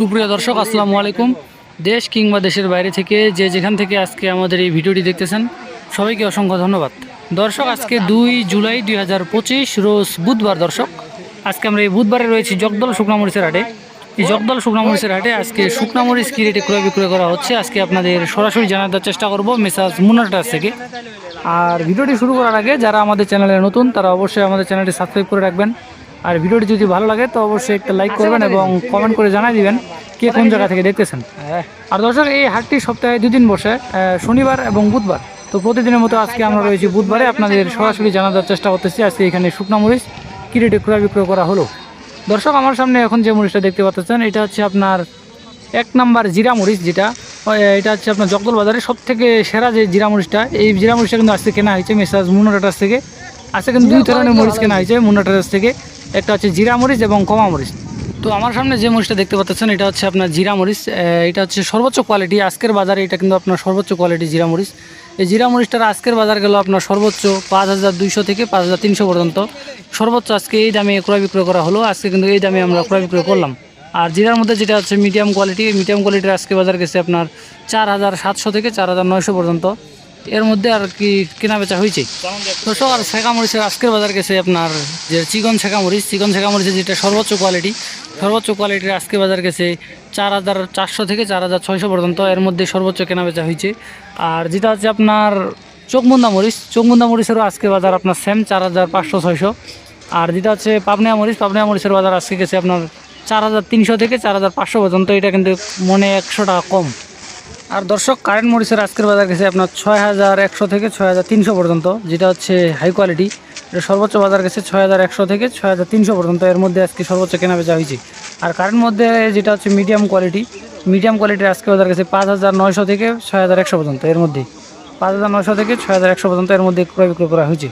সুপ্রিয় দর্শক, আসসালামু আলাইকুম। দেশ কিংবা দেশের বাইরে থেকে যে যেখান থেকে আজকে আমাদের এই ভিডিওটি দেখতেছেন, সবাইকে অসংখ্য ধন্যবাদ। দর্শক, আজকে দুই জুলাই দুই হাজার পঁচিশ, রোজ বুধবার দর্শক। আজকে আমরা এই বুধবারে রয়েছি জগদল শুকনামরিচের হাটে। এই জগদল শুকনামরিচের হাটে আজকে শুকনামরিচ কী রেটে ক্রয় বিক্রয় করা হচ্ছে। আজকে আপনাদের সরাসরি জানার চেষ্টা করব মেসাজ কাছ থেকে। আর ভিডিওটি শুরু করার আগে, যারা আমাদের চ্যানেলে নতুন, তারা অবশ্যই আমাদের চ্যানেলটি সাবস্ক্রাইব করে রাখবেন। আর ভিডিওটি যদি ভালো লাগে, তো অবশ্যই একটা লাইক করবেন এবং কমেন্ট করে জানাই দিবেন কে কোন জায়গা থেকে দেখতেছেন। আর দর্শক, এই হাটটি সপ্তাহে দুদিন বসে শনিবার এবং বুধবার। তো প্রতিদিনের মতো আজকে আমরা রয়েছি বুধবারে। আপনাদের সরাসরি জানার চেষ্টা করতেছি, আজকে এখানে শুকনা মরিচ কী ক্রয় বিক্রয় করা হলো। দর্শক, আমার সামনে এখন যে মরিচটা দেখতে পাচ্ছেন, এটা হচ্ছে আপনার এক নাম্বার জিরা মরিচ যেটা এটা হচ্ছে আপনার জগদল বাজারে সব থেকে সেরা যে জিরা মরিচটা। এই জিরা মরিচটা কিন্তু আজকে কেনা হয়েছে মেসাজ মুন্নাটার থেকে। আজকে কিন্তু দুই ধরনের মরিচ কেনা হয়েছে মুন্নাটার থেকে। একটা হচ্ছে জিরা মরিচ এবং কমা মরিচ। তো আমার সামনে যে মরিচটা দেখতে পাচ্ছেন, এটা হচ্ছে আপনার জিরা মরিচ। এটা হচ্ছে সর্বোচ্চ কোয়ালিটি আজকের বাজারে এটা কিন্তু আপনার সর্বোচ্চ কোয়ালিটি জিরা মরিচ। এই জিরা মরিচটার আজকের বাজার গেল আপনার সর্বোচ্চ পাঁচ হাজার দুইশো থেকে পাঁচ হাজার তিনশো পর্যন্ত। সর্বোচ্চ আজকে এই দামে ক্রয় বিক্রয় করা হলো, আজকে কিন্তু এই দামে আমরা ক্রয় বিক্রয় করলাম। আর জিরার মধ্যে যেটা হচ্ছে মিডিয়াম কোয়ালিটি মিডিয়াম কোয়ালিটির আজকে বাজার গেছে আপনার চার হাজার সাতশো থেকে চার হাজার নয়শো পর্যন্ত। এর মধ্যে আর কি কেনা বেচা হয়েছে। দর্শক, আর শেখা মরিচের আজকের বাজার গেছে আপনার যে চিকন শেখা মরিচ। চিকন শেখা মরিচের যেটা সর্বোচ্চ কোয়ালিটি সর্বোচ্চ কোয়ালিটির আজকে বাজার গেছে চার হাজার চারশো থেকে চার হাজার ছয়শো পর্যন্ত। এর মধ্যে সর্বোচ্চ কেনা বেচা হয়েছে। আর যেটা হচ্ছে আপনার চোখমুন্দা মরিচ চোখমুন্দা মরিচেরও আজকে বাজার আপনার সেম চার হাজার পাঁচশো, ছয়শো। আর যেটা হচ্ছে পাবনিয়া মরিচ পাবনিয়া মরিচের বাজার আজকে গেছে আপনার চার হাজার তিনশো থেকে চার হাজার পাঁচশো পর্যন্ত। এটা কিন্তু মনে একশো টাকা কম। আর দর্শক কারেন্ট মরিচের আজকের বাজার গেছে আপনার ছয় হাজার একশো থেকে ছয় হাজার তিনশো পর্যন্ত, যেটা হচ্ছে হাই কোয়ালিটি এটা সর্বোচ্চ বাজার গেছে ছয় হাজার একশো থেকে ছয় হাজার তিনশো পর্যন্ত। এর মধ্যে আজকে সর্বোচ্চ কেনা বেচা হয়েছে। আর কারেন্ট মধ্যে যেটা হচ্ছে মিডিয়াম কোয়ালিটি মিডিয়াম কোয়ালিটির আজকে বাজার গেছে পাঁচ হাজার নয়শো থেকে ছয় হাজার একশো পর্যন্ত এর মধ্যে। পাঁচ হাজার নয়শো থেকে ছয় হাজার একশো পর্যন্ত এর মধ্যে ক্রয় বিক্রয় করা হয়েছে।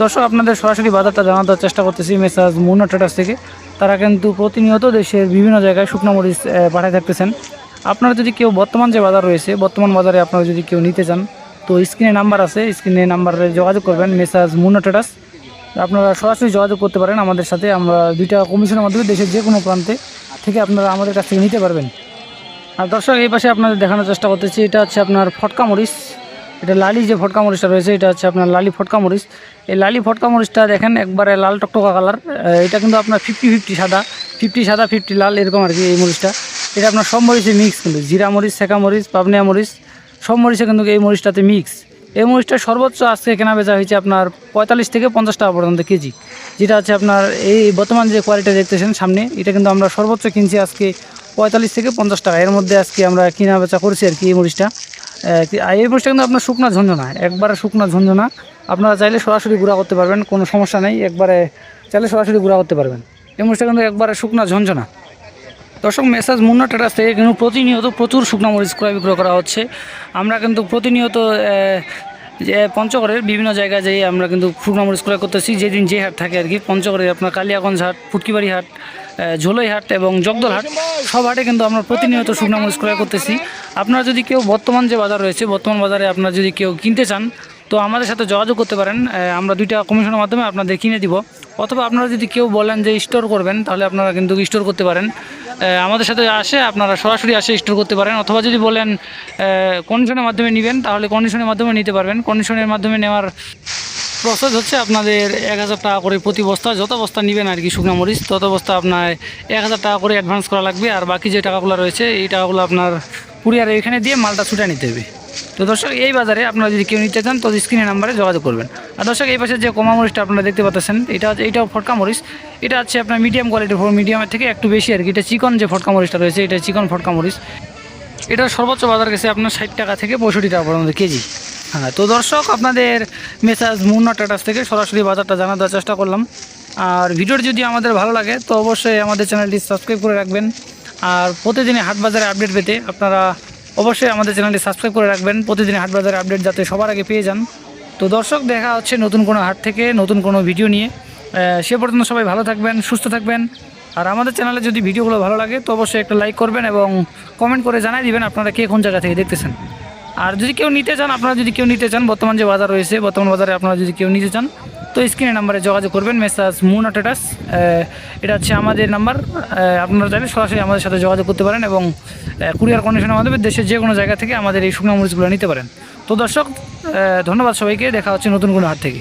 দর্শক, আপনাদের সরাসরি বাজারটা জানানোর চেষ্টা করতেছি মেসাজ মুন্না ট্রেডার্স থেকে। তারা কিন্তু প্রতিনিয়ত দেশের বিভিন্ন জায়গায় শুকনো মরিচ পাঠায় থাকতেছেন। আপনারা যদি কেউ বর্তমান যে বাজার রয়েছে, বর্তমান বাজারে আপনারা যদি কেউ নিতে চান, তো স্ক্রিনে নাম্বার আছে, স্ক্রিনে নাম্বারে যোগাযোগ করবেন, মেসাজ মুন্না ট্রেডার্স। আপনারা সরাসরি যোগাযোগ করতে পারেন আমাদের সাথে, আমরা দুইটা কমিশনের মাধ্যমে দেশের যে কোনো প্রান্তে থেকে আপনারা আমাদের কাছ থেকে নিতে পারবেন। আর দর্শক, এই পাশে আপনাদের দেখানোর চেষ্টা করতেছি, এটা হচ্ছে আপনার ফটকা মরিচ। এটা লালি যে ফটকা মরিচটা রয়েছে, এটা হচ্ছে আপনার লালি ফটকা মরিচ। এই লালি ফটকা মরিচটা দেখেন, একবারে লাল টকটকা কালার এটা কিন্তু আপনার ফিফটি ফিফটি সাদা ফিফটি সাদা ফিফটি লাল, এরকম আর কি এই মরিচটা। এটা আপনার সব মরিচে মিক্স কিন্তু, জিরা মরিচ, সেকা মরিচ, পাবনিয়া মরিচ, সব মরিচে কিন্তু এই মরিচটাতে মিক্স এই মরিচটা সর্বোচ্চ আজকে কেনা বেচা হয়েছে আপনার পঁয়তাল্লিশ থেকে পঞ্চাশ টাকা পর্যন্ত কেজি, যেটা হচ্ছে আপনার এই বর্তমান যে কোয়ালিটি দেখতেছেন সামনে, এটা কিন্তু আমরা সর্বোচ্চ কিনছি আজকে পঁয়তাল্লিশ থেকে পঞ্চাশ টাকা। এর মধ্যে আজকে আমরা কিনা বেচা করছি আর কি এই মরিচটা। এই মরিচটা কিন্তু আপনার শুকনা ঝঞ্ঝনা, একবারে শুকনা ঝঞ্ঝনা। আপনারা চাইলে সরাসরি গুঁড়া করতে পারবেন, কোনো সমস্যা নেই, একবারে চাইলে সরাসরি গুঁড়া করতে পারবেন। এই মরিচটা কিন্তু একবারে শুকনা ঝঞ্ঝনা। দর্শক, মেসাজ মুন্না টেরাস থেকে কিন্তু প্রতিনিয়ত প্রচুর শুকনো মরিচ ক্রয় বিক্রয় করা হচ্ছে। আমরা কিন্তু প্রতিনিয়ত যে পঞ্চগড়ের বিভিন্ন জায়গায় যেয়ে আমরা কিন্তু শুকনো মরিচ ক্রয় করতেছি। যেদিন যে হাট থাকে আর কি পঞ্চগড়ে আপনার কালিয়াগঞ্জ হাট ফুটকিবাড়ি হাট ঝোলই হাট এবং জগদল হাট, সব হাটে কিন্তু আমরা প্রতিনিয়ত শুকনো মরিচ ক্রয় করতেছি। আপনারা যদি কেউ বর্তমান যে বাজার রয়েছে, বর্তমান বাজারে আপনারা যদি কেউ কিনতে চান, তো আমাদের সাথে যোগাযোগ করতে পারেন। আমরা দুইটা কমিশনের মাধ্যমে আপনাদের কিনে দিব। অথবা আপনারা যদি কেউ বলেন যে স্টোর করবেন, তাহলে আপনারা কিন্তু স্টোর করতে পারেন। আমাদের সাথে আসে, আপনারা সরাসরি আসে স্টোর করতে পারেন। অথবা যদি বলেন কন্ডিশনের মাধ্যমে নেবেন, তাহলে কন্ডিশনের মাধ্যমে নিতে পারবেন। কন্ডিশনের মাধ্যমে নেওয়ার প্রসেস হচ্ছে আপনাদের এক হাজার টাকা করে প্রতি বস্তা যত বস্তা নেবেন আর কি শুকনো মরিচ, তত বস্তা আপনার এক হাজার টাকা করে অ্যাডভান্স করা লাগবে। আর বাকি যে টাকাগুলো রয়েছে, এই টাকাগুলো আপনার কুরিয়ারে এখানে দিয়ে মালটা ছুটে নিতে হবে। তো দর্শক, এই বাজারে আপনারা যদি কেউ নিতে চান, তো স্ক্রিনের নাম্বারে যোগাযোগ করবেন। আর দর্শক, এই পাশে যে কমা মরিচটা আপনারা দেখতে পাচ্ছেন, এটা এইটাও ফটকা মরিচ। এটা হচ্ছে আপনার মিডিয়াম কোয়ালিটির মিডিয়ামের থেকে একটু বেশি আর কি। এটা চিকন যে ফটকা মরিচটা রয়েছে, এটা চিকন ফটকা মরিচ। এটা সর্বোচ্চ বাজার গেছে আপনার ষাট টাকা থেকে পঁয়ষট্টি টাকা পর্যন্ত কেজি। হ্যাঁ তো দর্শক, আপনাদের মেসাজ মুন্না টাটাস থেকে সরাসরি বাজারটা জানা দেওয়ার চেষ্টা করলাম। আর ভিডিওটি যদি আমাদের ভালো লাগে, তো অবশ্যই আমাদের চ্যানেলটি সাবস্ক্রাইব করে রাখবেন। আর প্রতিদিনই হাট বাজারে আপডেট পেতে আপনারা অবশ্যই আমাদের চ্যানেলটি সাবস্ক্রাইব করে রাখবেন। প্রতিদিন হাট বাজারে আপডেট যাতে সবার আগে পেয়ে যান। তো দর্শক, দেখা হচ্ছে নতুন কোনো হাট থেকে, নতুন কোনো ভিডিও নিয়ে। সে পর্যন্ত সবাই ভালো থাকবেন, সুস্থ থাকবেন। আর আমাদের চ্যানেলে যদি ভিডিওগুলো ভালো লাগে, তো অবশ্যই একটা লাইক করবেন এবং কমেন্ট করে জানাই দিবেন আপনারা কে কোন জায়গা থেকে দেখতেছেন। আর যদি কেউ নিতে চান, আপনারা যদি কেউ নিতে চান, বর্তমান যে বাজার রয়েছে, বর্তমান বাজারে আপনারা যদি কেউ নিতে চান, তো স্ক্রিনে নাম্বারে যোগাযোগ করবেন, মেসাজ মুন অটেটাস এটা হচ্ছে আমাদের নাম্বার। আপনারা চাইলে সরাসরি আমাদের সাথে যোগাযোগ করতে পারেন এবং কুরিয়ার কন্ডিশনের মাধ্যমে দেশের যে কোনো জায়গা থেকে আমাদের এই শুকনো মরিচগুলো নিতে পারেন। তো দর্শক ধন্যবাদ সবাইকে। দেখা হচ্ছে নতুন কোনো হাট থেকে।